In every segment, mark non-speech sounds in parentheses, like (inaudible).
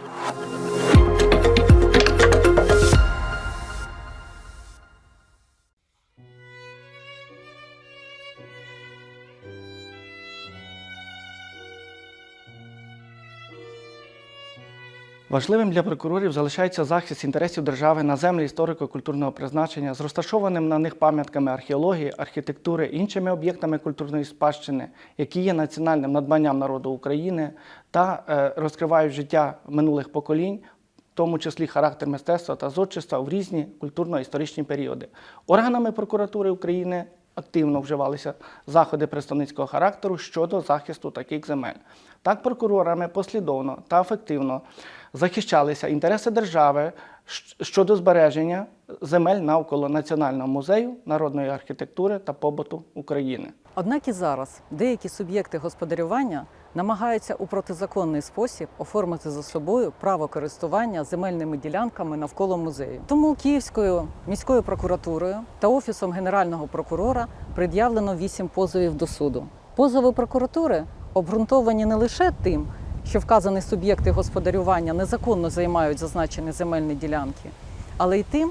you Важливим для прокурорів залишається захист інтересів держави на землі історико-культурного призначення з розташованим на них пам'ятками археології, архітектури, іншими об'єктами культурної спадщини, які є національним надбанням народу України та е, розкривають життя минулих поколінь, в тому числі характер мистецтва та зодчества в різні культурно-історичні періоди. Органами прокуратури України активно вживалися заходи представницького характеру щодо захисту таких земель. Так, прокурорами послідовно та ефективно захищалися інтереси держави щодо збереження земель навколо Національного музею народної архітектури та побуту України. Однак і зараз деякі суб'єкти господарювання намагаються у протизаконний спосіб оформити за собою право користування земельними ділянками навколо музею. Тому Київською міською прокуратурою та офісом генерального прокурора пред'явлено вісім позовів до суду. Позови прокуратури обґрунтовані не лише тим, що вказані суб'єкти господарювання незаконно займають зазначені земельні ділянки, але й тим,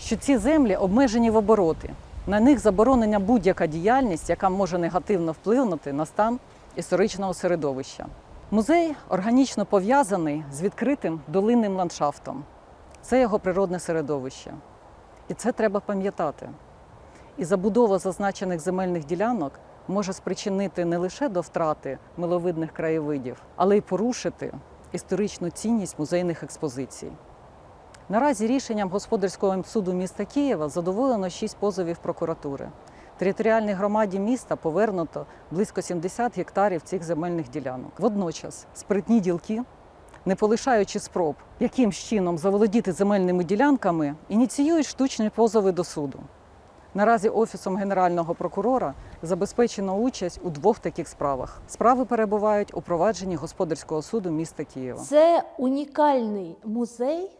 що ці землі обмежені в обороти. На них заборонена будь-яка діяльність, яка може негативно вплинути на стан історичного середовища. Музей органічно пов'язаний з відкритим долинним ландшафтом. Це його природне середовище. І це треба пам'ятати. І забудова зазначених земельних ділянок може спричинити не лише до втрати миловидних краєвидів, але й порушити історичну цінність музейних експозицій. Наразі рішенням господарського суду міста Києва задоволено шість позовів прокуратури. Територіальній громаді міста повернуто близько 70 гектарів цих земельних ділянок. Водночас спритні ділки, не полишаючи спроб, яким чином заволодіти земельними ділянками, ініціюють штучні позови до суду. Наразі Офісом Генерального прокурора забезпечено участь у двох таких справах. Справи перебувають у провадженні господарського суду міста Києва. Це унікальний музей,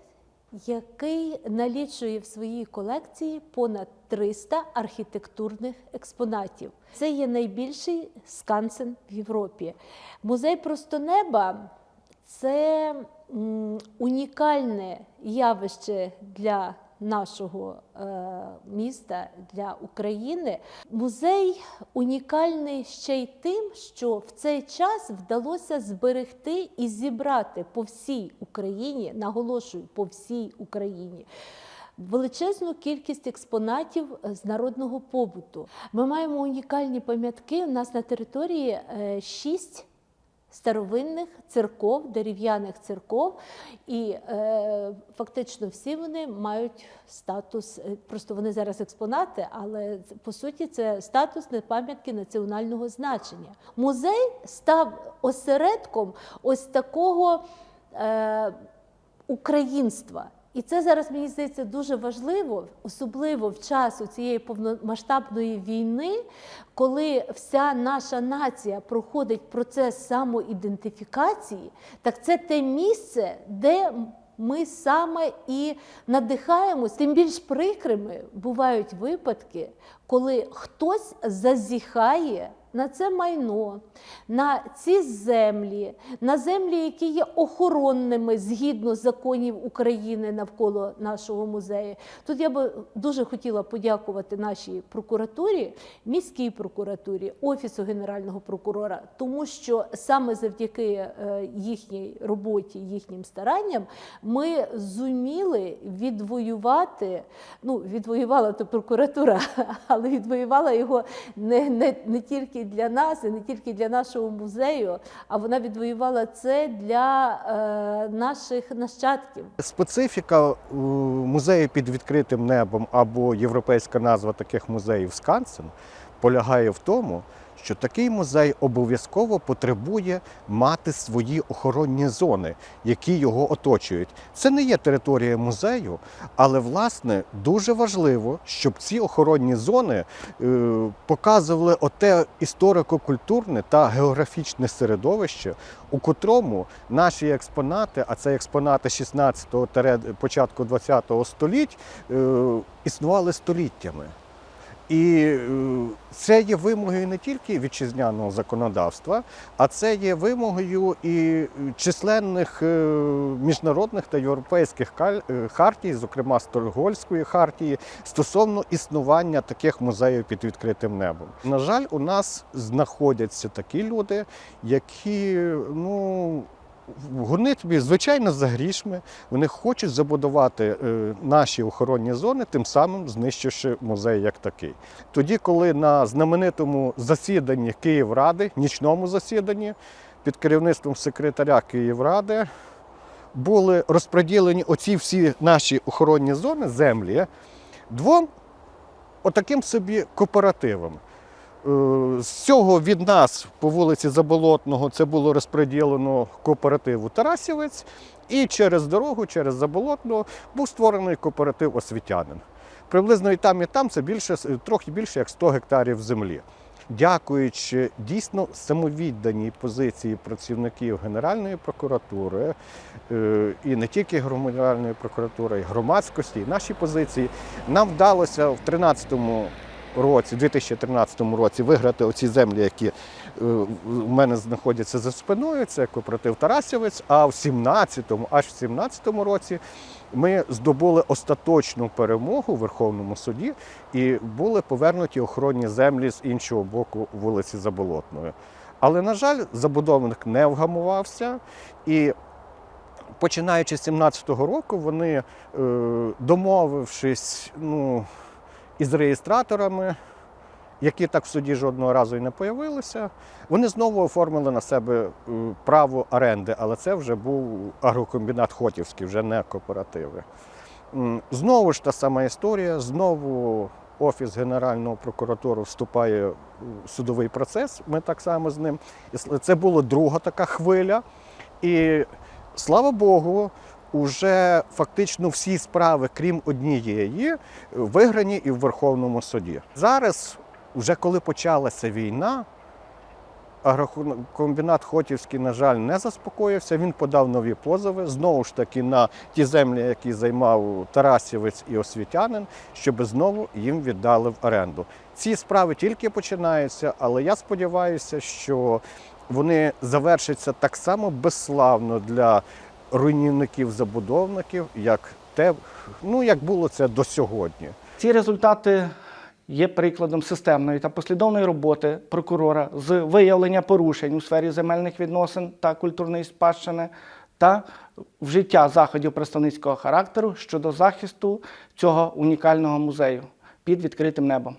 який налічує в своїй колекції понад 300 архітектурних експонатів. Це є найбільший скансен в Європі. Музей просто неба це унікальне явище для нашого е, міста, для України. Музей унікальний ще й тим, що в цей час вдалося зберегти і зібрати по всій Україні, наголошую, по всій Україні. Величезну кількість експонатів з народного побуту. Ми маємо унікальні пам'ятки. У нас на території е, шість старовинних церков, дерев'яних церков, і е, фактично всі вони мають статус, е, просто вони зараз експонати, але по суті це статус не пам'ятки національного значення. Музей став осередком ось такого е, українства. І це зараз мені здається дуже важливо, особливо в час цієї повномасштабної війни, коли вся наша нація проходить процес самоідентифікації, так це те місце, де ми саме і надихаємось, тим більш прикрими бувають випадки, коли хтось зазіхає на це майно, на ці землі, на землі, які є охоронними згідно законів України навколо нашого музею. Тут я би дуже хотіла подякувати нашій прокуратурі, міській прокуратурі, офісу генерального прокурора, тому що саме завдяки е, їхній роботі, їхнім старанням, ми зуміли відвоювати. Ну, відвоювала то прокуратура, (laughs) але відвоювала його не, не, не тільки для нас, і не тільки для нашого музею, а вона відвоювала це для е, наших нащадків. Специфіка е, музею під відкритим небом або європейська назва таких музеїв Скансен полягає в тому, що такий музей обов'язково потребує мати свої охоронні зони, які його оточують. Це не є територія музею, але власне дуже важливо, щоб ці охоронні зони е, показували оте історико-культурне та географічне середовище, у котрому наші експонати, а це експонати 16-го початку 20-го століть, е, існували століттями. І е, це є вимогою не тільки вітчизняного законодавства, а це є вимогою і численних е, міжнародних та європейських е, хартій, зокрема Стокгольмської хартії, стосовно існування таких музеїв під відкритим небом. На жаль, у нас знаходяться такі люди, які ну. Вони тобі, звичайно, за грішми. Вони хочуть забудувати е, наші охоронні зони, тим самим знищивши музей як такий. Тоді, коли на знаменитому засіданні Київради, нічному засіданні, під керівництвом секретаря Київради, були розподілені оці всі наші охоронні зони, землі, двом отаким собі кооперативам. Е, З цього від нас по вулиці Заболотного це було розподілено кооперативу Тарасівець, і через дорогу, через Заболотного, був створений кооператив освітянин. Приблизно і там, і там це більше, трохи більше як 100 гектарів землі. Дякуючи дійсно самовідданій позиції працівників Генеральної прокуратури, е, і не тільки Генеральної прокуратури, і громадськості, і наші позиції, нам вдалося в 13-му році, 2013 році, виграти оці землі, які е, в мене знаходяться за спиною. Це кооператив Тарасівець. А в 17-му, аж в 17-му році ми здобули остаточну перемогу в Верховному суді і були повернуті охоронні землі з іншого боку вулиці Заболотної. Але, на жаль, забудовник не вгамувався і. Починаючи з 17-го року, вони, е, домовившись ну, із реєстраторами, які так в суді жодного разу і не появилися, вони знову оформили на себе е, право оренди, але це вже був агрокомбінат Хотівський, вже не кооперативи. Знову ж та сама історія, знову Офіс Генерального прокуратури вступає в судовий процес. Ми так само з ним. Це була друга така хвиля. І слава Богу, уже фактично всі справи, крім однієї, виграні і в Верховному суді. Зараз, вже коли почалася війна, агрокомбінат Хотівський, на жаль, не заспокоївся. Він подав нові позови знову ж таки на ті землі, які займав Тарасівець і освітянин, щоб знову їм віддали в оренду. Ці справи тільки починаються, але я сподіваюся, що вони завершаться так само безславно для руйнівників-забудовників, як те, ну як було це до сьогодні. Ці результати є прикладом системної та послідовної роботи прокурора з виявлення порушень у сфері земельних відносин та культурної спадщини та вжиття заходів представницького характеру щодо захисту цього унікального музею під відкритим небом.